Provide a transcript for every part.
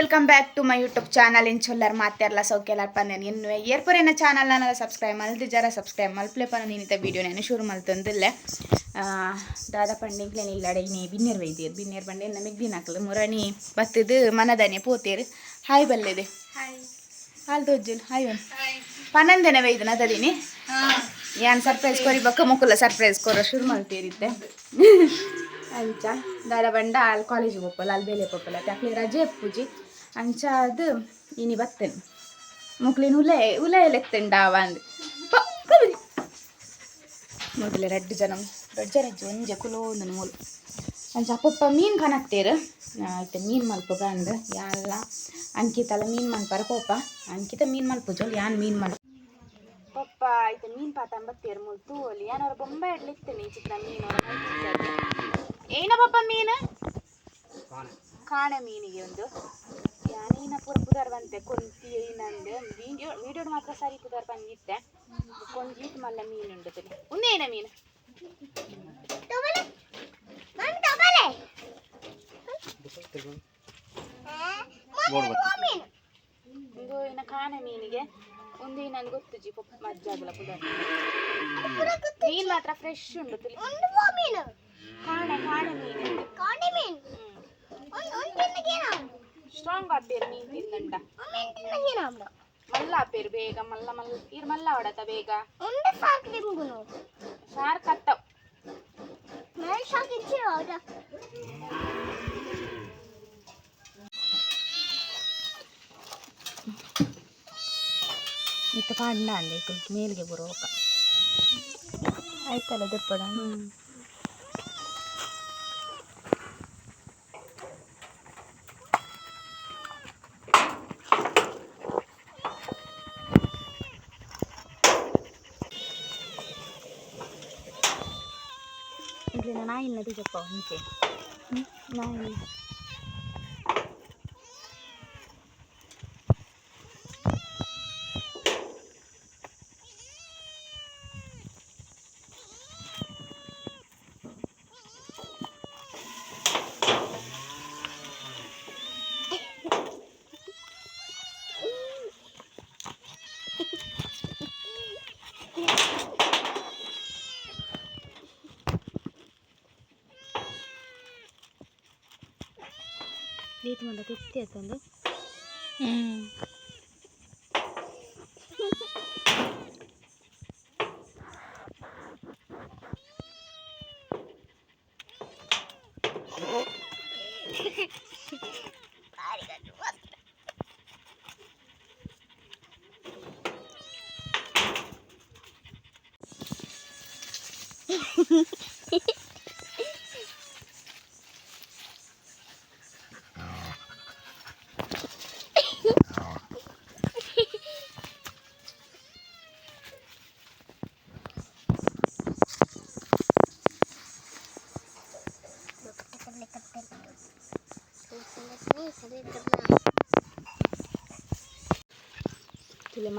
Welcome back to my YouTube channel ಇನ್ ಚೊಲ್ಲರ್ ಮಾತ್ಯಾರ್ಲ ಸೌಖ್ಯಲಾರ್ ನಾನು ಇನ್ನು ಏರ್ಪುರೇನ ಚಾನಲ್ ನಾನು ಸಬ್ಸ್ಕ್ರೈಬ್ ಮಲ್ದು ಜರ ಸಬ್ಸ್ಕ್ರೈಬ್ ಮಲ್ಪ್ಲೇಪ ಪನ ನೀನಿತ ವೀಡಿಯೋ ನಾನು ಶುರು ಮಲ್ತಂದಿಲ್ಲ ದಾದ ಪಂಡಿಗ್ಲೆ ನಿಲ್ಲಡೆ ನೀ ಬಿನ್ನೇರ್ ವೈದ್ಯರು ಬಿನ್ನೇರ್ ಬಂಡೆ ನಮಗೆ ದಿನ ಹಾಕಲು ಮುರಣಿ ಬತ್ತದು ಮನದನೆ ಪೋತೇರು ಹಾಯ್ ಬಲ್ಲೆದೆ ಹಾಲ್ ದೊಜ್ಜು ಹಾಯ್ ಒನ್ ಪನ್ನಂದನೆ ವೈದ್ಯನ ತದೀನಿ ಯಾನ್ ಸರ್ಪ್ರೈಸ್ ಕೊರಿ ಬಕ್ಕ ಮುಕ್ಕಲ್ಲ ಸರ್ಪ್ರೈಸ್ ಕೊರ ಶುರು ಮಲ್ತೀರಿದ್ದೆ ಅಂಚ ದಾದ ಬಂಡ ಅಲ್ಲಿ ಕಾಲೇಜಿಗೆ ಹೋಗಲ್ಲ ಅಲ್ಲಿ ಬೇಲೆ ಹೋಗಲ್ಲ ತಾಕ್ಲಿ ರಜೆ ಪೂಜಿ ಅಂಚಾದ್ ಇನಿ ಬತ್ತೇನೆ ಮುಕ್ಲಿನ ಉಲೆ ಉಲೆಯಲೆತ್ತೇನೆ ಡಾವ ಅಂದೆ ಮೊದಲೇ ರಡ್ಡು ಜನ ರಡ್ಡು ಜನ ಇಜ್ಜು ಒಂಜೆ ಕುಲೋ ನನ್ನ ಮೂಲ ಅಂಚ ಅಪ್ಪಪ್ಪ ಮೀನು ಕಾಣತ್ತೇರು ಆಯ್ತು ಮೀನು ಯಲ್ಲ ಅಂದ ಯಾರಲ್ಲ ಅಂಕಿತಲ್ಲ ಮೀನು ಮಲ್ಪರ ಪೋಪ ಅಂಕಿತ ಮೀನು ಮಲ್ಪುಜೋಲ್ ಯಾನ್ ಮೀನು ಮಲ್ ಪಪ್ಪ ಆಯ್ತು ಮೀನು ಪಾತ ಬತ್ತೇರು ಮುಲ್ತು ಅಲ್ಲಿ ಯಾನವ್ರ ಬೊಂಬೆ ಇಡ್ಲಿತ್ತೇನೆ ಈ ಚಿತ್ರ ಮೀನು ಏನೋ ಪಪ್ಪ ಮೀನು ಕಾಣೆ ಮೀನಿಗೆ ಒಂದು ಯಾನೀನ ಪೂರ ಪುದರ್ ಬಂತೆ ಕೊಂತಿ ಏನಂದು? ವಿಡಿಯೋ ವಿಡಿಯೋ ಮಾತ್ರ ಸರಿ ಪುದರ್ ಬಂದಿತ್ತೆ ಕೊಂಜೀಟ್ ಮಲ್ಲ ಮೀನು ಉಂಡು ತಲೆ ಉಂದೇನ ಮೀನು? ಇದು ಇನ್ನ ಕಾಣೆ ಮೀನಿಗೆ. ಒಂದು ಇನ್ನೊಂದು ಗೊತ್ತು ಜಿ ಪಪ್ಪ ಮಜ್ಜಾಗಲ್ಲ ಪುದರ್ ಮೀನ್ ಮಾತ್ರ ಫ್ರೆಶ್ ಉಂಡು ಕಾಣೆ ಕಾಣೆ ಕಾಣೆ ಮೀನು? ಸ್ಟ್ರಾಂಗ್ ಆಪೇರು ಮೀನ್ ತಿಂದಂಡ ಮಲ್ಲ ಆಪೇರು ಬೇಗ ಮಲ್ಲ ಮಲ್ಲ ಇರ್ ಮಲ್ಲ ಹೊಡತ ಬೇಗ ಶಾರ್ ಕತ್ತವ್ ಇತ್ತ ಪಾಂಡ ಅಂದೆ ಮೇಲ್ಗೆ ಬರೋಕ ಆಯ್ತಲ್ಲ ದೆಪ್ಪಡ నాయన్నది చెప్పవు అంతే నాయన్న చేతి మంట తెచ్చి చేస్తుంది Mm-hmm.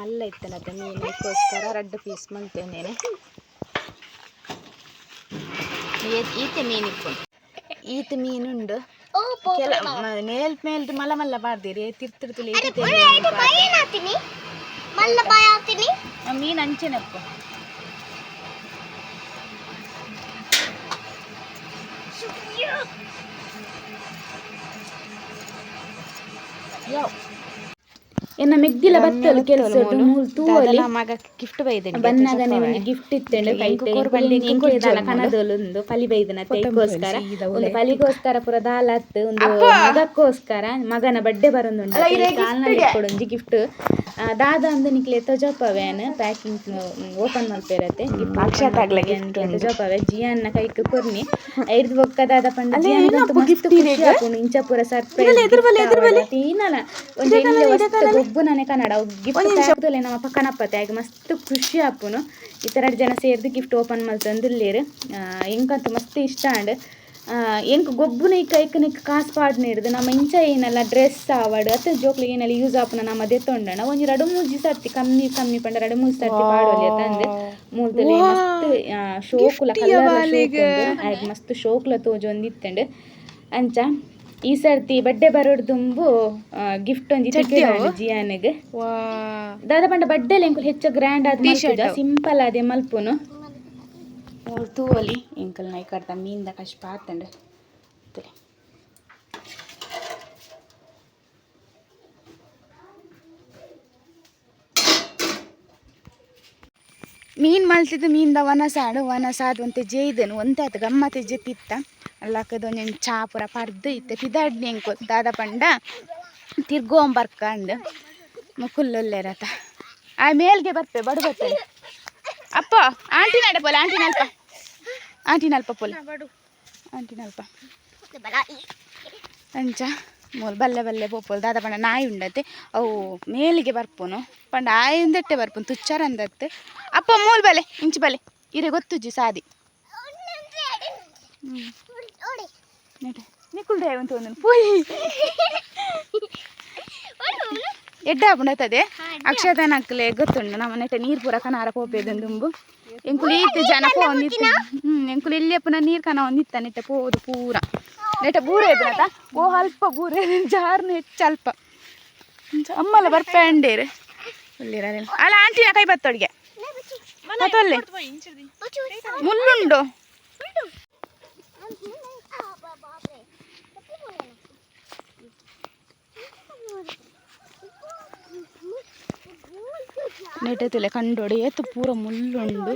ಮಲ್ಲ ಇತ್ತಲ್ಲ ಅದು ಮೀನಿಗೋಸ್ಕರ ರೆಡ್ ಪೀಸ್ ಮಂತೇನೆ ಈತ ಮೀನಿಕ್ಕು ಈತ ಮೀನುಂಡು ಕೆಲ ಮ- ಮೇಲ್ ಮೇಲ್ ಮಲ್ಲ ಮಲ್ಲ ಬಾರ್ದಿರಿ ತಿರ್ತಿರ್ತಲಿ ಮೀನು ಅಂಚೆನಪ್ಪು ಯಾವ ಎನ್ನ ಮೆಗ್ದಿಲ ಬತ್ತಲು ಕೆಲಸ ಮೂಲ್ ತೂವಲಿ ಗಿಫ್ಟ್ ಬೈದನೆ ಬನ್ನಾಗ ನಿಮಗೆ ಗಿಫ್ಟ್ ಇತ್ತೆಂಡು ಕೈತೆ ಕನದೊಲೊಂದು ಪಲಿ ಬೈದನ ತೈಕೋಸ್ಕರ ಒಂದು ಪಲಿಗೋಸ್ಕರ ಪುರ ದಾಲತ್ ಒಂದು ಮಗಕ್ಕೋಸ್ಕರ ಮಗನ ಬಡ್ಡೆ ಬರೊಂದುಂಡು ಕಾಲ್ನಲ್ಲಿ ಕೊಡೊಂಜಿ ಗಿಫ್ಟ್ ದಾದ ಅಂದು ನಿಕ್ಲೆ ತೊಜಪವೇನ್ ಪ್ಯಾಕಿಂಗ್ ಓಪನ್ ಮಲ್ಪೇರತ್ತೆ ತೊಜಪವೆ ಜಿಯನ್ನ ಕೈಕ್ ಕೊರ್ನಿ ಐದು ಬೊಕ್ಕ ದಾದ ಪಂಡ ಜಿಯನ್ ಗಿಫ್ಟ್ ಖುಷಿ ಆಪುಂಡು ಇಂಚ ಪೂರ ಸರ್ಪ್ರೈಸ್ ತೀನಲ ಒಂಜಿ ಗೊಬ್ಬುನನೆ ಕನ್ನಡ. ಗಿಫ್ಟ್ ನಮ್ಮ ನಮ್ಮ ಪಕ್ಕನಪ್ಪತ್ತೆ ಆಗ ಮಸ್ತ್ ಖುಷಿ ಆಪುನು ಈ ಥರ ಜನ ಸೇರ್ದು ಗಿಫ್ಟ್ ಓಪನ್ ಮಲ್ತಂದುಲ್ಲೇರು ಎಂಕಂತ ಮಸ್ತ್ ಇಷ್ಟ ಅಂಡ್ ಎಂಕ್ ಗೊಬ್ಬುನ ಇಕ್ಕ ಇಕ್ಕನ ಕಾಸು ಪಾಡ್ನ ಹಿಡ್ದು ನಮ್ಮ ಇಂಚ ಏನಲ್ಲ ಡ್ರೆಸ್ ಆವಡ್ ಅತ್ತ ಜೋಕ್ಲಿ ಏನೆಲ್ಲ ಯೂಸ್ ಆಪುನ ನಮ್ಮ ತೊಂಡಣ ಒಂಜಿ ಮೂರು ಮೂಜಿ ಸರ್ತಿ ಕಮ್ಮಿ ಕಮ್ಮಿ ಪಂಡ ಎರಡು ಮೂಜಿ ಸರ್ತಿ ಪಾಡೋಲಿ ತಂದೆ ಮೂಲ್ತಲೆ ಮಸ್ತ್ ಶೋಕುಲ ಕಲರ್ ಮಸ್ತ್ ಶೋಕುಲ ತೋಜೊಂದಿತ್ತಂಡು. ಅಂಚ ಈ ಸರ್ತಿ ಬಡ್ಡೆ ಬರೋಡ್ ದುಂಬು ಗಿಫ್ಟ್ ಒಂಜಿ ಜಿಯಾನಿಗೆ. ವಾ. ದಾದ ಪಂಡ ಬಡ್ಡೆ ಎಂಕುಲು ಹೆಚ್ಚು ಗ್ರ್ಯಾಂಡ್ ಆದ ಮಲ್ಪುಜ ಸಿಂಪಲ್ ಆದೆ ಮಲ್ಪುನು. ಮೂಲು ತೂವಲಿ. ಎಂಕಲ್ ನೈ ಕಡ್ದ ಮೀನ್ದ ಕಷ್ಟ ಪಾತಂಡ. ಮೀನ್ ಮಲ್ತಿದ್ದು ಮೀನ್ದ ವನಸಾಡು ವನಸಾದ ಒಂತೆ ಜೇಯ್ದನು ಒಂತೆ ಆಯ್ತು ಗಮ್ಮತ್ತೆ ಜೆತ್ತಿತ್ತ. ಅಲ್ಲಕ್ಕದ ಒಂಜೊಂದು ಚಾ ಪೂರ ಪರ್ದ್ ಇತ್ತೆ ಪಿದಾಡ್ನಿ ಹೆಂಗೆ ದಾದ ಪಂಡ ತಿರ್ಗೋಂಬರ್ಕಂಡು ಮುಕುಲ್ಲೊಲ್ಲೆರತ. ಆ ಮೇಲ್ಗೆ ಬರ್ತೆ, ಬಡು ಬರ್ತೆ. ಅಪ್ಪ, ಆಂಟಿ ನಡೆ ಆಂಟಿ ನಲ್ಪ. ಆಂಟಿ ನಲ್ಪ ಪೋಲೆ. ಆಂಟಿ ನಲ್ಪ. ಅಂಚ, ಮೂಲ್ ಬಲ್ಲೆ ಬಲ್ಲೆ ಪೋಪೋಲ್ ದಾದ ಪಂಡ ನಾಯಿ ಉಂಡತ್ತೆ. ಅವು ಮೇಲಿಗೆ ಬರ್ಪೋನು. ಪಂಡ ಆಯಿಂದಟ್ಟೆ ಬರ್ಪೋನು, ತುಚ್ಚಾರ ಅಂದತ್ತೆ. ಅಪ್ಪ ಮೂಲ್ ಬಲೆ ಇಂಚು ಬಲೆ ಇರೆ ಗೊತ್ತುಜ್ಜಿ ಸಾದಿ. ನೆಟೆ ನಿಕ್ಕುಲ್ಡೆ ಅಂತ ಒಂದು ಪೋಯಿ ಎಡ್ಡ ಪುಂಡತದೆ ಅಕ್ಷತಾನ ಅಕ್ಕಲೆ ಗೊತ್ತುಂಡು ನಮ್ಮ ನೆಟ್ಟ ನೀರು ಪೂರ ಕನಾರ ಪೋಪೇದನ್ ದುಂಬು. ಎಂಕುಲು ಈತ ಜನ ಪೋ ಒಂದಿತ್ತ ಹ್ಮ್ ಎಂಕುಲು ಇಲ್ಲಿ ಪುನಃ ನೀರು ಕನ ಒಂದಿತ್ತ ನೆಟ್ಟ ಪೋದು ಪೂರ. ನೆಟ್ಟ ಬೂರ ಇದ್ರತ ಓ ಅಲ್ಪ ಬೂರ ಜಾರ್ನ ಹೆಚ್ಚು ಅಲ್ಪ. ಅಮ್ಮಲ್ಲ ಬರ್ಪೇಂಡೇರು ಒಳ್ಳಿರಲ್ಲ ಅಲ್ಲ ಆಂಟಿನ ಕೈ ಬತ್ತೊಳಗೆ ಬತ್ತೊಲ್ಲೆ ಮುಳ್ಳುಂಡು ನೆಟ್ಟತಿಲ್ಲ ಕಂಡೋಡಿ ಏತು ಪೂರ ಮುಳ್ಳುಂಡು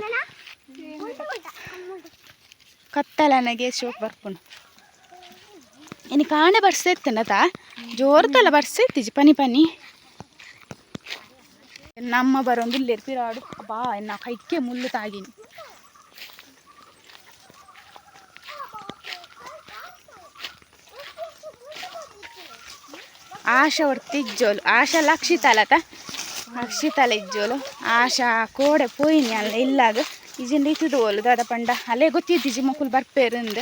ಕತ್ತಲನಗೆ ಶೋಕ್ ಬರ್ಪುಂಡು ಇನ್ನು ಕಾಣೆ ಬರ್ಸೆತ್ತನತ ಜೋರ್ತಲ್ಲ ಬರ್ಸೆತ್ತಿಜಿ ಪನಿ ಪನಿ ನಮ್ಮ ಬರೋಂದು ಇಲ್ಲೇರು ಪಿರಾಡು ಬಾ ನಾ ಕೈಕ್ಕೆ ಮುಳ್ಳು ತಾಗಿನಿ ಆಶಾ ಒಡ್ತಿ ಇಜ್ಜೋಲು. ಆಶಾ ಲಕ್ಷಿತಾಲತ ಲಕ್ಷಿತಾಲ ಇಜ್ಜೋಲು. ಆಶಾ ಕೋಡೆ ಪೋಯಿನಿ ಅಲ್ಲ ಇಲ್ಲಾಗ ಇಜಿಂದ ಓಲು ದಾದ ಪಂಡ. ಅಲ್ಲೇ ಗೊತ್ತಿದ್ದಿಜಿ ಮಕ್ಕಳು ಬರ್ಪೇರಿಂದ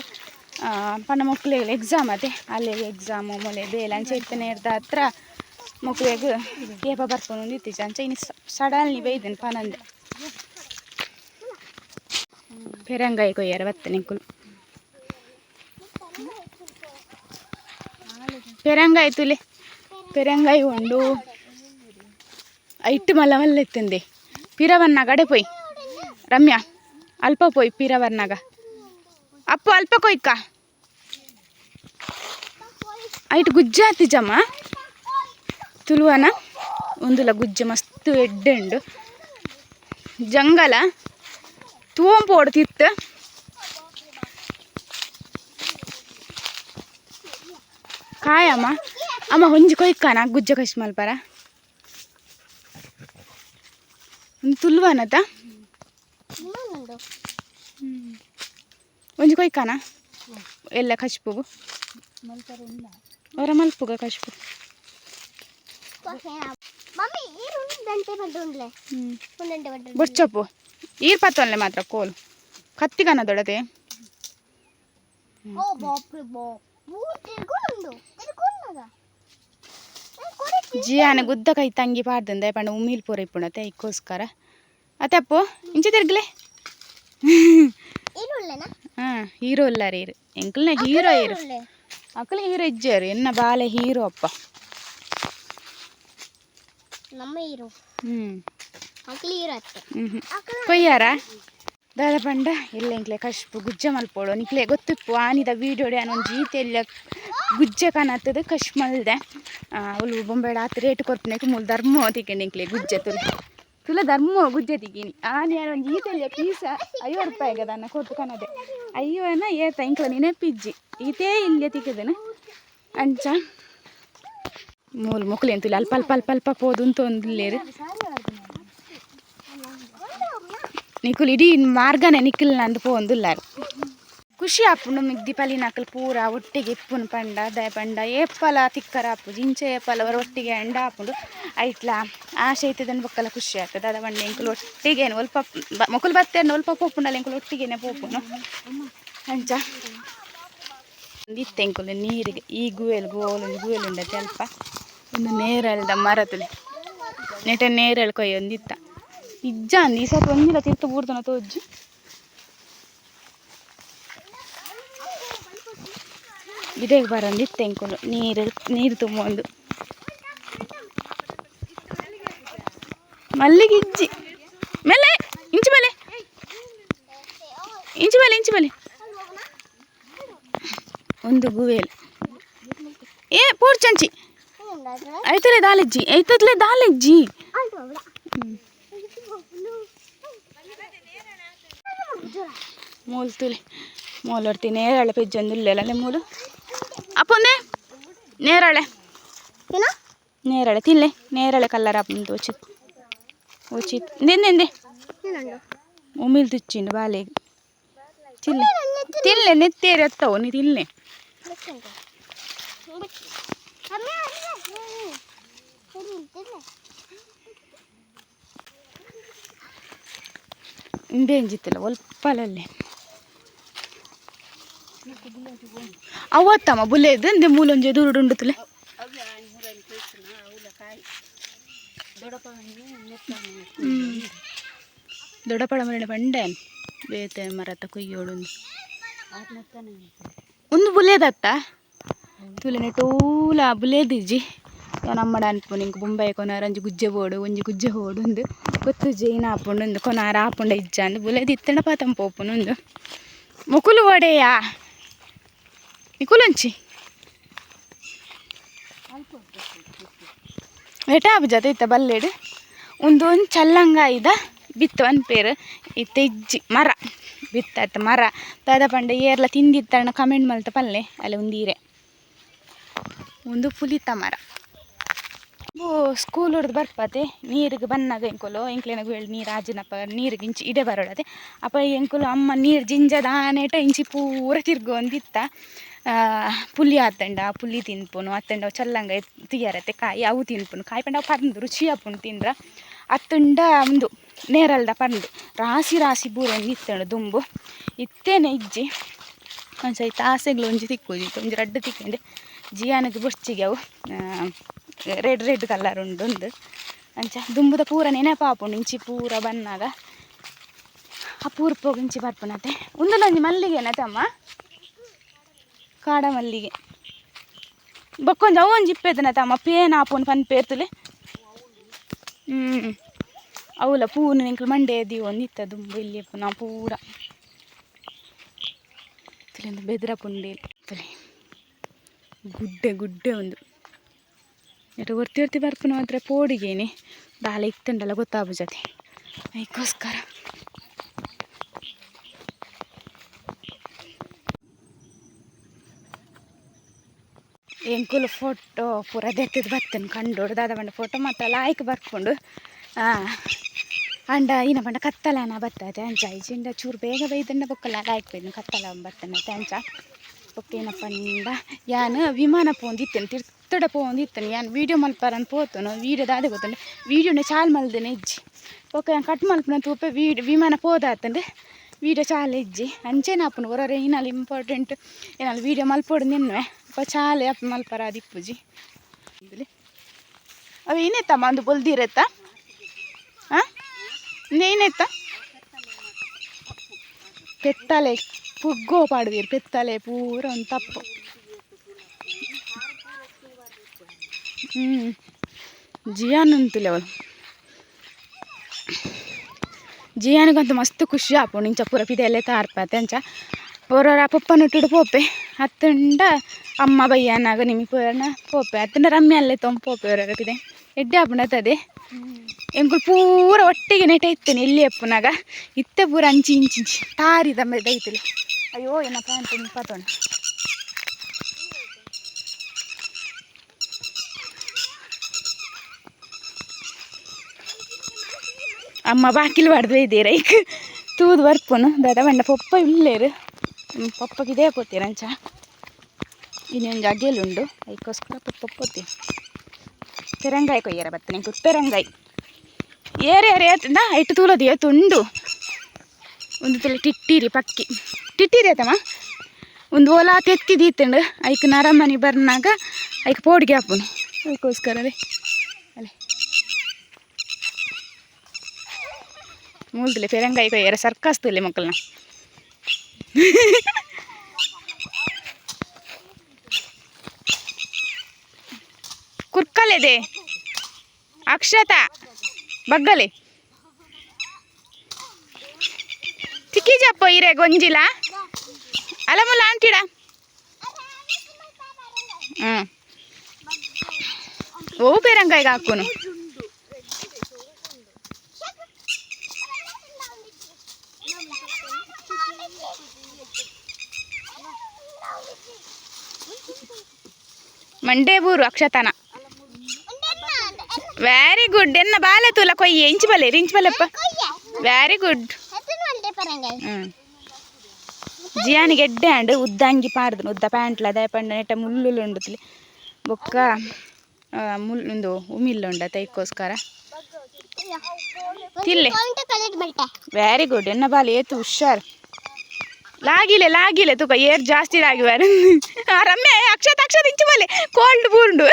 ಪಂಡ ಮಕ್ಕಳಿಗೆ ಎಕ್ಸಾಮ್ ಅದೇ. ಅಲ್ಲಿಗೆ ಎಕ್ಸಾಮು ಮೊಲೆ ಬೇಲೆ ಅಂಚೆ ಇರ್ತನೆ ಇರ್ದ ಹತ್ರ ಮಕ್ಕಳಿಗೆ ಏಪ ಬರ್ಕೊಂಡು ಇತ್ತೀಚೆ ಅಂಚೆ. ಇನ್ನು ಸಡನ್ಲಿ ಬೈದೇನೆ ಪನಂದೆ ಪೆರಂಗಾಯಿ ಕೊಯ್ಯಾರ ಬತ್ತನೆ ಕುಲ್ ತುಲೆ. ಉಂಡು ಐಟ್ಟು ಮಲ್ಲ ಮಲ್ಲ ಎತ್ತಂದೆ ಪಿರವನ್ನ ಗಡೆ ಪೋಯ್. ರಮ್ಯಾ, ಅಲ್ಪ ಪೋಯ್ ಪಿರವರ್ನಾಗ ಅಪ್ಪು, ಅಲ್ಪ ಕೊಯ್ಕ. ಐಟ್ ಗುಜ್ಜ ಹತ್ತಿಜಮ್ಮ ತುಳುವನ. ಒಂದುಲ ಗುಜ್ಜ ಮಸ್ತ್ ಎಡ್ಡೆಂಡು. ಜಂಗಲ. ತೂಂಪೋಡು ತಿತ್ತು ಕಾಯಮ್ಮ ಅಮ್ಮ ಹೊಂಜಿ ಕೊಯ್ಕಾನ ಗುಜ್ಜ ಕಶ್ ಮಲ್ಪರ ಒಂದು ತುಳುವನತ ಒಂಜಿ ಕೊಯ್ಕಾನ ಎಲ್ಲ ಕಶ್ಪುಗು? ಅವರ ಮಲ್ಪುಗ ಕಶ್ಪು. ಮಮ್ಮಿ ಈರು ಹ್ಞೂ ಪತ್ತೊನ್ಲೆ ಮಾತ್ರ ಕೋಲು. ಕತ್ತಿಗನ ದೊಡದೆ ಓ ಜಿಯಾನ ಗುದ್ದ ಕೈ ತಂಗಿ ಪಾಡ್ದಂದ ಪಂಡ ಉಮ್ಮಿಲ್ ಪೂರ ಇಪ್ಪುಣ ಅತ್ತೆ ಇಕ್ಕೋಸ್ಕರ. ಅತ್ತೆ ಅಪ್ಪು ಇಂಚೆ ತಿರ್ಗ್ಲೆ ಹಾಂ ಹೀರೋ ಇಲ್ಲಾರ ಇರು. ಎಂಕಲ್ನ ಹೀರೋ ಇರು. ಅಕ್ಕಲ ಹೀರೋ ಇಜ್ಜರು ಎನ್ನ ಬಾಲೆ ಹೀರೋ ಅಪ್ಪ. ನಮ್ಮ ಅತ್ತೆ. ಹ್ಞೂ ಕೊಯ್ಯಾರ? ದಾದ ಪಂಡ ಎಲ್ಲ ಎಂಕ್ಲೆ ಕಶ್ಪು ಗುಜ್ಜ ಮಲ್ಪೋಳು. ನಿಕ್ಲೆ ಗೊತ್ತಿಪ್ಪು, ಆನಿದ ವೀಡಿಯೋಡೆ ಅನ್ನೊಂದು ಜೀತೆಲ್ಲ ಗುಜ್ಜ ಕಾಣತ್ತದ ಕಶ್ ಮಲ್ದೆ. ಅವಳು ಬೊಂಬೆಡ ಆತ ರೇಟ್ ಕೊರ್ಪನೆಕ್ ಮೂಲ ಧರ್ಮ ತಿಕ್ಕಂಡು ಇಂಕ್ಲೆ ಗುಜ್ಜ ತುಲ. ತುಲ ಧರ್ಮ ಗುಜ್ಜ ತಿಕ್ಕಿನಿ. ಆನಿ ಒಂದು ಈತೆಲ್ಲ ಪೀಸ ಐವತ್ತು ರೂಪಾಯಿ ಆಗದ ಅನ್ನ ಕೊಟ್ಟು ಕನದೆ ಅಯ್ಯೋನ ಏತ ಇಂಕ್ಲ ನೆನಪಿಜ್ಜಿ ಈತೇ ಇಲ್ಲೇ ತಿಕ್ಕದನ. ಅಂಚ. ಮೂಲ ಮುಕ್ಲೇನು ತುಲ ಅಲ್ಪ ಅಲ್ಪ ಅಲ್ಪ ಅಲ್ಪ ಪೋದು ಅಂತ ಒಂದು ಇಲ್ಲೇರು. ನಿಕುಲ್ ಇಡೀ ಮಾರ್ಗನೆ ನಿಖಿಲ್ ನಂದು ಪೋಂದುಲ್ಲಾರು ಖುಷಿ ಆಪುಂಡು ಮಿಗ್ ದೀಪಾಲಿ ನಕಲ್ ಪೂರ ಒಟ್ಟಿಗೆ ಇಪ್ಪುನು ಪಂಡ ದಯ ಪಂಡ ಏಪಲ ತಿಕ್ಕರ ಆಪು ಜಿಂಚೆ ಏಪಲ ಅವರ ಒಟ್ಟಿಗೆ ಎಂಡ ಆಪುಂಡು ಐಟ್ಲ ಆಶೆ ಐತದನ್ ಬಕ್ಕಲ ಖುಷಿ ಆಗ್ತದೆ ಅದ ಪಂಡ ಎಂಕುಲು ಒಟ್ಟಿಗೆ ಒಲ್ಪ ಮೊಕುಲು ಬತ್ತೆ ಒಲ್ಪ ಪೋಪುಂಡಲ್ಲ ಎಂಕುಲು ಒಟ್ಟಿಗೆನೆ ಪೋಪುನು ಅಂಚ ಇತ್ತೆ ಎಂಕುಲು ನೀರಿಗೆ ಈ ಗುವೆಲ್ ಗೋಲು ಗುವೆಲ್ ಉಂಡತೆ ಅಲ್ಪ ಒಂದು ನೇರಳ್ದ ಮರತುಲೆ ನೆಟ ನೇರಳು ಕೊಯ್ಯ ಒಂದಿತ್ತ ಇಜ್ಜ ಅಂದಿ ಈ ಸತಿ ಒಂದಿಲ್ಲ ತಿರ್ತು ಬೂರ್ದನ ತೋಜ್ಜಿ ಗಿಡಕ್ಕೆ ಬರಂದಿತ್ತು ಎಂಕುಲು ನೀರು ನೀರು ತುಂಬೊಂದು ಮಲ್ಲಿಗೆ ಇಜ್ಜಿ ಮೇಲೆ ಇಂಚು ಮೇಲೆ ಇಂಚು ಮೇಲೆ ಇಂಚು ಮೇಲೆ ಒಂದು ಗುವೇಲ್ ಏ ಪೋರ್ಚಂಚಿ ಐತಲೆ ದಾಲೆಜ್ಜಿ ಐತದ್ಲೆ ದಾಲೆಜ್ಜಿ ಮೂಲು ತುಲಿ ಮೂಲು ಹೊಡ್ತಿ ನೇರಳೆ ಪೆಜ್ಜೊಂದು ಇಲ್ಲೆಲ್ಲ ಮೂಲು ಅಪ್ಪಂದೆ ನೇರಳೆ ಏನ ನೇರಳೆ ತಿನ್ಲೆ ನೇರಳೆ ಕಲ್ಲರ್ ಅಪ್ಪಂದು ಓಚಿತ್ ಓಚಿತ್ ನಿಂದೆ ಏನಂಡು ಉಮಿಲ್ ತುಚ್ಚಿಂಡು ಬಾಲೆಗೆ ತಿನ್ಲೆ ತಿನ್ಲೆ ನೆತ್ತೇರಿ ಹತ್ತವು ನೀ ತಿನ್ಲೆ ಹಿಂದೆ ಎಂಜಿತ್ತಿಲ್ಲ ಅವತ್ತಮ್ಮ ಬುಲೆದು ಇಂದೆ ಮೂಲೊಂಜೆ ದೂರುಡು ಉಂಡುತ್ತಲೆ ದೊಡ್ಡಪಳ ಮರಣ ಬಂಡೆ ಬೇತೆ ಮರತ ಕುಯ್ಯೋಳು ಒಂದು ಬುಲೆದತ್ತ ತುಲನೆ ಟೂಲ ಬುಲೆದಿಜ್ಜಿ ನಮ್ಮಡ ಅನ್ಪು ನಿಂಗೆ ಬೊಂಬೈ ಕೊನಾರ ಒಂಜಿ ಗುಜ್ಜೆ ಓಡು ಒಂಜಿ ಗುಜ್ಜೆ ಓಡು ಒಂದು ಗೊತ್ತು ಜೈನ ಹಾಪುಂಡು ಒಂದು ಕೊನಾರ ಹಾಪುಂಡ ಇಜ್ಜ ಅಂದು. ಬುಲೆದು ಇತ್ತಣ ಪಾತಂ ಪೋಪುನು ಒಂದು ಮುಕುಲು ಒಡೆಯಾ? ನಿಕುಲಂಚಿ ಎಟ ಜೊತೆ ಇತ್ತ ಬಲ್ಲೇಡು? ಒಂದು ಚಲ್ಲಂಗ ಇದ, ಬಿತ್ತು ಪೇರು. ಇತ್ತ ಇಜ್ಜಿ, ಮರ. ಬಿತ್ತಾತ ಮರ. ದಾದ ಪಂಡ ಏರ್ಲ ತಿಂದಿತ್ತಣ್ಣ ಕಮೆಂಟ್ ಮಲ್ತ ಪಲ್ಲೆ, ಅಲ್ಲಿ ಒಂದೀರೆ ಒಂದು ಪುಲಿತ ಮರ. ಓ ಸ್ಕೂಲ್ ಹೊಡೆದು ಬರ್ಪತೆ, ನೀರಿಗೆ ಬನ್ನಗ ಎಂಕುಲು ಎಂಕ್ಲೆನಗ ಹೇಳಿ ನೀರು ಆಜಿನಪ್ಪ ನೀರಿಗೆ ಇಂಚಿ ಇಡೆ ಬರೋಡದೆ ಅಪ್ಪ ಎಂಕುಲು ಅಮ್ಮ ನೀರು ಜಿಂಜದ ಆನೆಟ ಇಂಚಿ ಪೂರ ತಿರ್ಗು ಅಂದಿತ್ತ ಪುಲಿ ಆತಂಡ, ಪುಲಿ ತಿನ್ಪುನು ಅತ್ತಂಡ ಚಲ್ಲಂಗ ತಿಯರತ್ತೆ ಕಾಯಿ, ಅವು ತಿನ್ಪುನು. ಕಾಯಿ ಪಂಡ ಅವು ಪರ್ಂದು, ರುಚಿ ಅಪ್ಪುಂಡು ತಿಂದ್ರ ಅತ್ತಂಡ ಒಂದು ನೇರಲ್ದ ಪರ್ಂದು. ರಾಸಿ ರಾಸಿ ಬೂರನ್ನು ಇತ್ತಂಡು ದುಂಬು. ಇತ್ತೇನೆ ಇಜ್ಜಿ. ಒಂದು ಸೈತ ಆಸೆಗಳು ಒಂಜಿ ತಿಕ್ಕೋದಿತ್ತು, ಒಂಜಿ ರಡ್ಡು ತಿಕ್ಕಂಡೆ. ಜಿಯಾನಗೆ ಬುರ್ಚಿಗೆ ಅವು ರೆಡ್ ರೆಡ್ ಕಲರ್ ಉಂಡು ಒಂದು ಅಂಚ ದುಂಬುದ ಪೂರ ನೆನಪಾಪುಂಡು ಇಂಚಿ ಪೂರ ಬನ್ನಾಗ ಆ ಪೂರ್ಪೋಗಿ ಪೋಗ ಇಂಚಿ ಬರ್ಪುನತ್ತೆ ಒಂದೊಂದು ಮಲ್ಲಿಗೆನ ತಮ್ಮ? ಕಾಡ ಮಲ್ಲಿಗೆ ಬಕ್ಕೊಂದು ಅವು ಒಂಜಿ ಇಪ್ಪೆದನ ತಮ್ಮ, ಪೇನ್ ಆಪುನ್ ಪನ್ ಪೇರ್ತುಲೆ. ಹ್ಞೂ ಅವಲ ಪೂನು ನಿಂಕ್ಲು ಮಂಡೆ ಇತ್ತ ದುಂಬು ಇಲ್ಲಿ ಪುನಃ ಪೂರ. ತುಲೆಂದು ಬೆದ್ರ ಪುಂಡಿ ಗುಡ್ಡೆ ಗುಡ್ಡೆ ಒಂದು. ಎಟ ಒರ್ತಿ ಒರ್ತಿ ಬರ್ಪುನ ಮಾತ್ರ ಪೋಡಿಗೇನೆ. ದಾಲೆ ಇತ್ತಂಡಲ್ಲ ಗೊತ್ತಾಗ್ಬುಜತೆ ಅದಕ್ಕೋಸ್ಕರ ಎಂಕುಲು ಫೋಟೋ ಪೂರ ದೆತ್ತಿದ್ ಬರ್ತೇನೆ ಕಂಡು ದಾದ ಬಂಡ ಫೋಟೋ ಮತ್ತು ಲಾಯ್ಕ್ ಬರ್ಕೊಂಡು. ಅಂಡ ಇನ ಪಂಡ ಕತ್ತಲನ ಬರ್ತದೆ ಅಂಚ. ಐಜಿಂಡ ಚೂರು ಬೇಗ ಬೈದಂಡ ಬೊಕ್ಕಲ ಲಾಯ್ಕ್ ಬೈದು ಕತ್ತಲ ಬರ್ತೇನೆ ಅಂಚ. ಏನಪ್ಪ ಪಂಡ ಯಾನು ವಿಮಾನ ಪೋಂದಿತ್ತೇನೆ, ತಿರ್ತಡ ಪೋಂದಿತ್ತೇನೆ, ಯಾನು ವೀಡಿಯೋ ಮಲ್ಪಾರನ್ ಪೋತನು ವೀಡಿಯೋ ದಾದೆ ಗೊತ್ತಂಡೆ ವೀಡಿಯೋನ ಚಾಲ್ ಮಲ್ದೇನೆ ಇಜ್ಜಿ. ಬೊಕ್ಕ ಕಟ್ ಮಲ್ಪನ ತೂಪೆ ವೀಡ್, ವಿಮಾನ ಪೋದಾತಂಡೆ ವೀಡಿಯೋ ಚಾಲೆ ಇಜ್ಜಿ. ಅಂಚೆನ ಆಪುನು ಹೊರರೆ ಏನಲ್ಲಿ ಇಂಪಾರ್ಟೆಂಟ್ ಏನಲ್ಲಿ ವೀಡಿಯೋ ಮಲ್ಪೋಡು ನಿನ್ವೆ. ಅಪ್ಪ ಚಾಲೆ ಅಪ್ಪ ಮಲ್ಪರ ಅದಿಪ್ಪುಜಿ ಅವು ಏನೆತ್ತಮ್ಮ ಒಂದು ಬೊಲ್ದಿರತ್ತ? ಹಾಂ ಏನೆತ್ತ ಪೆತ್ತಲೆ, ಪುಗ್ಗೋ ಪಾಡ್ದೀರು ಪೆತ್ತಲೆ, ಪೂರ ಒಂದು ತಪ್ಪು. ಹ್ಞೂ ಜಿಯಾನ್ ಉಂಟುಲೆ ಅವಳು. ಜಿಯಾನಿಗಂತೂ ಮಸ್ತ್ ಖುಷಿ ಆಪು ನಿಂಚ ಪೂರ ಪಿದೆಲ್ಲ ತಾರ್ಪತ್ತೆ ಅಂಚ ಪೂರ ಪಪ್ಪನೊಟ್ಟಿಡು ಪೋಪೆ ಹತ್ತಂಡ ಅಮ್ಮ ಬಯ್ಯನಾಗ ನಿಮಿ ಪೂರನ ಪೋಪೆ ಹತ್ತಂಡ ರಮ್ಯ ಅಲ್ಲೇ ತೊಂಬ ಪೋಪೆ ಅವರ ಪಿದೆ ಎಡ್ಡೆ ಆಪುಂಡತದೆ ಎಂಕುಲು ಪೂರ ಒಟ್ಟಿಗೆ ನೆಟ ಇತ್ತೇನೆ ಎಲ್ಲಿ ಅಪ್ಪನಾಗ ಇತ್ತೆ ಪೂರ ಅಂಚಿ ಇಂಚಿ ಇಂಚಿ ತಾರಿದ ದೈತಲಿ ಅಯ್ಯೋ ಏನಪ್ಪ ಅಂತ ನಿಂಪಾತೋಣ ಬಾಕಿಲ್ ಬಾಡ್ದು ಇದ್ದೀರ ಈಗ? ತೂದು ಬರ್ಪುನು. ದಾದ ಬಂಡ ಪೊಪ್ಪ ಇಲ್ಲೇರು ಹ್ಮ್, ಪಪ್ಪಗೆ ಇದೇ ಪೋತೀರ ಅಂಚ ಇನ್ನೊಂದು ಅಗೆಲುಂಡು ಅದಕ್ಕೋಸ್ಕರ ಪಪ್ಪ ಪೋತೀವಿ ಪೆರಂಗಾಯಿ ಕೊಯ್ಯರ ಬರ್ತೇನೆ ಇಂಕು ಪೆರಂಗಾಯಿ. ಏರೆ ಏರೆ ಏತಂದ ಐಟು ತೂಲದು ಏತುಂಡು ಒಂದು ತಲೆ ಟಿಟ್ಟಿರಿ ಪಕ್ಕಿ. ಟಿಟ್ಟಿರಿ ಆತಮ್ಮ ಒಂದು ಓಲ ತೆತ್ತಿದೀತಂಡು ಐಕ್ ನರಮನಿ ಬರ್ನಾಗ ಐಕ್ ಪೋಡಿಗೆ ಹಾಪುನು ಅದಕ್ಕೋಸ್ಕರ ಅದೇ మూలుతులే ఫేరంగా అయిపోయారు? సర్కాస్తులే మొక్కలను? కుర్కలేదే? అక్షత బగ్గలే. తిక్కి చెప్పోయిరే గొంజిలా. అలముల ఆంటీడా? ఓ పేరంకాయ కాక్కును ಓ ಬೇರಂಗಾಯಿಗೆ ಹಾಕೋನು ಮಂಡೇ ಬೂರು ಅಕ್ಷತಾನ ವೆರಿ ಗುಡ್ ಎನ್ನ ಬಾಲೆ ತುಲ ಕೊಯ್ಯೆ ಇಂಚಿ ಬಲೆ ರಿಂಚ್ ಬಲೆಪ್ಪ ವೆರಿ ಗುಡ್ ಹ್ಞೂ ಜಿಯಾನಿಗೆ ಎಡ್ಡೆ ಅಂಡ್ ಉದ್ದ ಅಂಗಿ ಪಾರ್ದು ಉದ್ದ ಪ್ಯಾಂಟ್ಲ ಅದೇ ಪಂಡ ನೆಟ್ಟ ಮುಳ್ಳುಲು ಉಂಡುತ್ತಲಿ ಬೊಕ್ಕ ಆ, ಮುಲ್ ಒಂದು ಉಮಿಲ್ಲು ಉಂಡ ತೈಕೋಸ್ಕರ ತಿಲ್ಲೆ ವೆರಿ ಗುಡ್ ಎನ್ನ ಬಾಲೆ ಏತು ಹುಷಾರ್ ಲಾಗಿಲೆ ಲಾಗಿಲೆ ತುಕ ಏರ್ ಜಾಸ್ತಿ ಲಾಗಿ ಬೇರೆ ಆ, ರಮ್ಯ ಅಕ್ಷತ್ ಅಕ್ಷತ್ ಇಂಚು ಬಲೆ ಕೋಲ್ಡ್ ಬೂಂಡು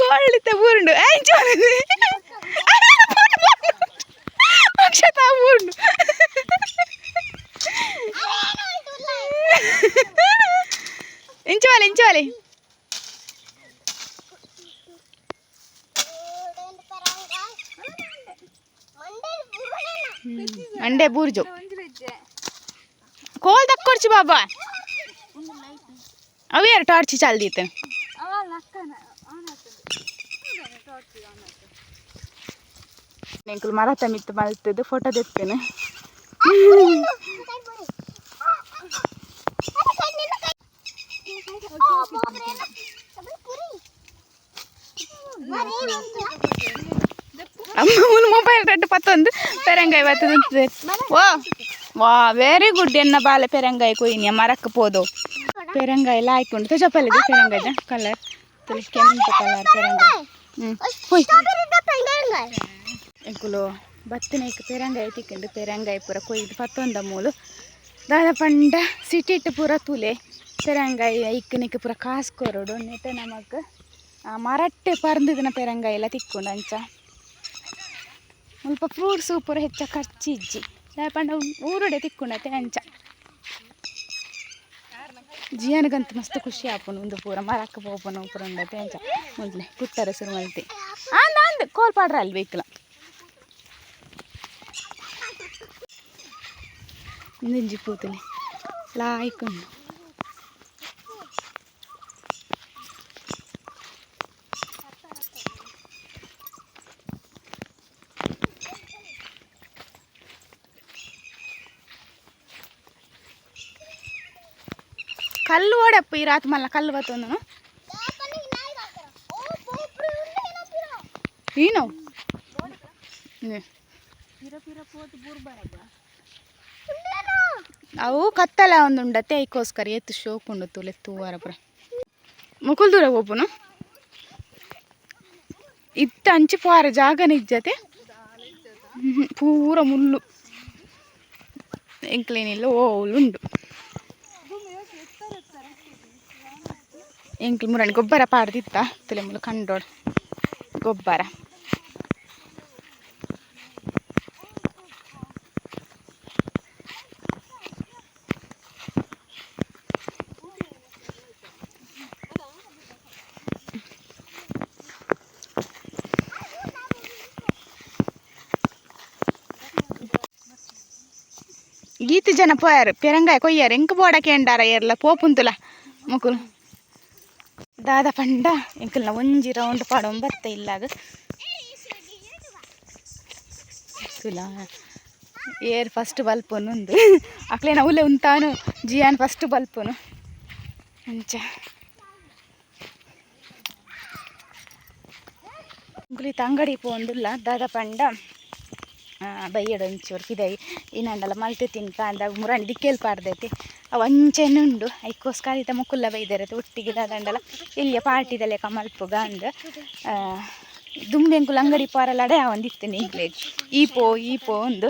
ಕೋಲ್ಡ್ ಇತ್ತ ಬೂಂಡು ಏ, ಇಂಚು ಬಲೆ ಅಕ್ಷತ ಬೂಂಡು ಇಂಚು ಬಲೆ ಇಂಚು ಬಲೆ ಮಂಡೆ ಬೂರ್ಜು ಕೋಲ್ ತಕ್ಕೊಡ್ಚು ಬಾಬಾ ಅವು ಯಾರು ಟಾರ್ಚ್ ಚಾಲ್ದಿತ್ತು ನೆಂಕಲ್ ಮರ ತಮಿತ್ತು ಮಲ್ತದ್ದು ಫೋಟೋ ತೆತ್ತೇನೆ ಅಮ್ಮ ಮೊಬೈಲ್ ರೆಡ್ ಪತ್ತೊಂದು ಪೆರಂಗಾಯಿ ಬರ್ತದೆ ಓ ವಾ ವೆರಿ ಗುಡ್ ಎನ್ನ ಬಾಲೆ ಪೆರಂಗಾಯಿ ಕೊಯ್ನಿ ಮರಕ್ಕೆ ಪೋದು ಪೆರಂಗಾಯಿ ಎಲ್ಲ ಹಾಕೊಂಡು ತುಜಪಲ್ಲಿದೆ ಪೆರಂಗಾಯ್ದ ಕಲರ್ ತುಳಿ ಕೆಂಪು ಕಲರ್ ಪೆರಂಗಾಯಿ ಹ್ಞೂ ಹೋಯ್ ಎಂಕುಲು ಬತ್ತನೇಕ ಪೆರಂಗಾಯಿ ತಿಕ್ಕೊಂಡು ಪೆರಂಗಾಯಿ ಪೂರ ಕೊಯ್ದು ಪತ್ತೊಂದ ಮೂಲು ದಾದ ಪಂಡ ಸಿಟಿಟ್ ಪೂರ ತುಲೆ ಪೆರಂಗಾಯಿ ಐಕ್ಕನಿಕ್ಕೆ ಪೂರ ಕಾಸ್ಕೊರೋಡು ನೆಟ ನಮಕ್ ಆ ಮರಟ್ಟೆ ಪರ್ದಿನ ಪೆರಂಗಾಯಿ ಎಲ್ಲ ತಿಕ್ಕೊಂಡು ಅಂಚ ಸ್ವಲ್ಪ ಫ್ರೂಟ್ಸ್ ಪೂರ ಹೆಚ್ಚ ಖರ್ಚಿಜ್ಜಿ. ದಾದ ಪಂಡ ಊರುಡೆ ತಿಕ್ಕೊಂಡತೆ ಅಂಚ ಜಿಯನ್ಗಂತ ಮಸ್ತ್ ಖುಷಿ ಆಪುನು, ಒಂದು ಪೂರ ಮರಕ್ಕೆ ಪೋಪನು, ಪೂರ ಉಂಡತೆ ಅಂಚ ಮೊದಲೇ ಕುಟ್ಟರೆ ಶುರು ಮಲ್ತಿ ಅಂದ ಅಂದ ಕೋಲ್ ಪಾಡ್ರ ಅಲ್ಲಿ ಬೇಕಲ್ಲ. ನೆಂಜಿ ಪೂತಲಿ ಕಲ್ಲು ಓಡಪ್ಪ ಈ ರಾತ್ ಮಲ್ಲ ಕಲ್ಲು ಬತ್ತೊಂದನು ಏನು ಅವು ಕತ್ತಲ ಒಂದು ಉಂಡತ್ತೆ ಐಕೋಸ್ಕರ ಎತ್ತು ಶೋಕುಂಡು ತುಲೆ ತೂವಾರ ಪುರ ಮುಕುಲ್ ದೂರ ಒಬ್ಬನು ಇತ್ತ ಅಂಚಿ ಪಾರ ಜಾಗ ನಿಜ್ಜತೆ ಪೂರ ಮುಳ್ಳು ಎಂಕ್ಲೇನಿಲ್ಲ ಓಲು ಉಂಡು ಎಂಕ್ಲು ಮುರಣಿ ಗೊಬ್ಬರ ಪಾಡ್ದಿತ್ತ ತಲೆ ಮುಲು ಕಂಡೋಡು ಗೊಬ್ಬರ ಗೀತು ಜನ ಪೋಯಾರು ಪೆರಂಗಾಯ ಕೊಯ್ಯಾರು ಎಂಕ ಬೋಡಕ್ಕೆ ಎಂಡಾರ ಏರ್ಲ ಪೋಪುಂತುಲ ಮುಕುಲು ದಾದ ಪಂಡ. ಎಂಕಲ್ನ ಒಂಜಿ ರೌಂಡ್ ಪಾಡೋನ್ ಬರ್ತ ಇಲ್ಲಾಗ ಏರ್ ಫಸ್ಟ್ ಬಲ್ಪನು ಉಂದು ಅಕ್ಲೇನ ಉಲೆ ಉಂತಾನು ಜಿಯಾನ್ ಫಸ್ಟ್ ಬಲ್ಪನು. ಅಂಚ. ತಂಗಡಿ ಅಂಗಡಿ ಪೋಂದುಲ್ಲ. ದಾದ ಪಂಡ. ಬೈಯಡ ಒಂಚೂರು. ಪಿದೈ ಇನ್ನಂಡಲ್ಲ ಮಲ್ತೆ ತಿನ್ಕ ಅಂದಾಗ ಮುರಾಣಿ ದಿಕ್ಕೇಲ್ ಪಾರ್ದೈತಿ ಅವು ಅಂಚೆನುಂಡು ಐಕೋಸ್ಕರ ಇತ ಮುಕ್ಕುಲ್ಲ ಬೈದರತೆ ಒಟ್ಟಿಗೆ ದಾದಂಡಲ ಇಲ್ಲಿಯ ಪಾರ್ಟಿದಲ್ಲೇ ಕಮಲ್ಪುಗ ಅಂದ್ರೆ ದುಂಬೆಂಕು ಅಂಗಡಿ ಪಾರಲಡೆ ಅವಂದಿತ್ತೇನೆ ಈಗಲೇ ಈ ಪೋ ಈ ಪೋ ಒಂದು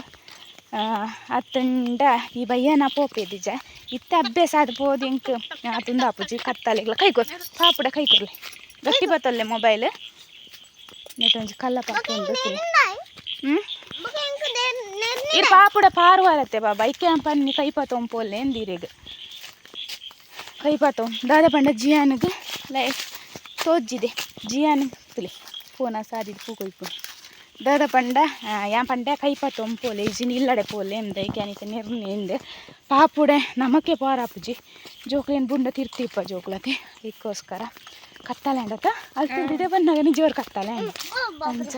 ಅತ್ತಂಡ ಈ ಬಯ್ಯನ ಪೋಪೆ ದಿಜ. ಇತ್ತ ಅಭ್ಯಾಸ ಅದು ಪೋದು ಎಂಕ್ ಅತ್ತುಂದ ಆಪುಜಿ ಕತ್ತಲೆಗ್ಲ ಕೈಕೊ ಪಾಪುಡ ಕೈಕೊರ್ಲೆ ಗಟ್ಟಿ ಬತ್ತಲ್ಲೆ ಮೊಬೈಲ್ ನೆಟ್ಟೊಂಜಿ ಕಲ್ಲ ಪಾಪ ಹ್ಞೂ ಇರ್ ಪಾಪುಡ ಪಾರುವಾರತ್ತೆ ಬಾಬಾ. ಐಕೆ ಪನ್ನಿ ಕೈಪ ತೊಂಪೋಲ್ಲೆ ಎಂದಿರೆಗ್ ಕೈಪಾತು ದಾದ ಪಂಡ ಜಿಯಾನ್ಗೆ ಲೈ ತೋಜ್ಜಿದೆ. ಜಿಯಾನ್ ತುಲಿ ಫೋನ ಸಾದಿದ್ದು ಪೂಕೊಯ್ಪು ದಾದ ಪಂಡ ಯಾ ಪಂಡ ಕೈಪಾತು ಒಂಪೋಲೆ ಇಜಿನಿ ಇಲ್ಲಡೆ ಪೋಲೆ ಎಂದ ಕ್ಯಾನಿತ ನಿರ್ನಿ ಎಂದೆ. ಪಾಪುಡೆ ನಮಕ್ಕೆ ಪಾರಾಪುಜಿ. ಜೋಕ್ಲೇನು ಬುಂಡ ತಿರ್ತಿಪ್ಪ ಜೋಕ್ಲಕ್ಕೆ ಇದಕ್ಕೋಸ್ಕರ ಕತ್ತಲೆ ಅಂಡತ್ತ ಅಲ್ಲಿ ಬಿಡ ಬಂದಾಗ ನಿಜವಾರು ಕತ್ತಲೆ ಅಂಚ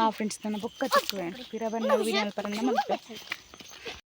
ಆ ಫ್ರೆಂಡ್ಸ್ ನನ್ನ ಬೊಕ್ಕ ಚಿಕ್ಕ ಪಿರ ಬಂದಾಗ ವಿಡಿಯೋ ಪರಂದ ಮಲ್ಪೆ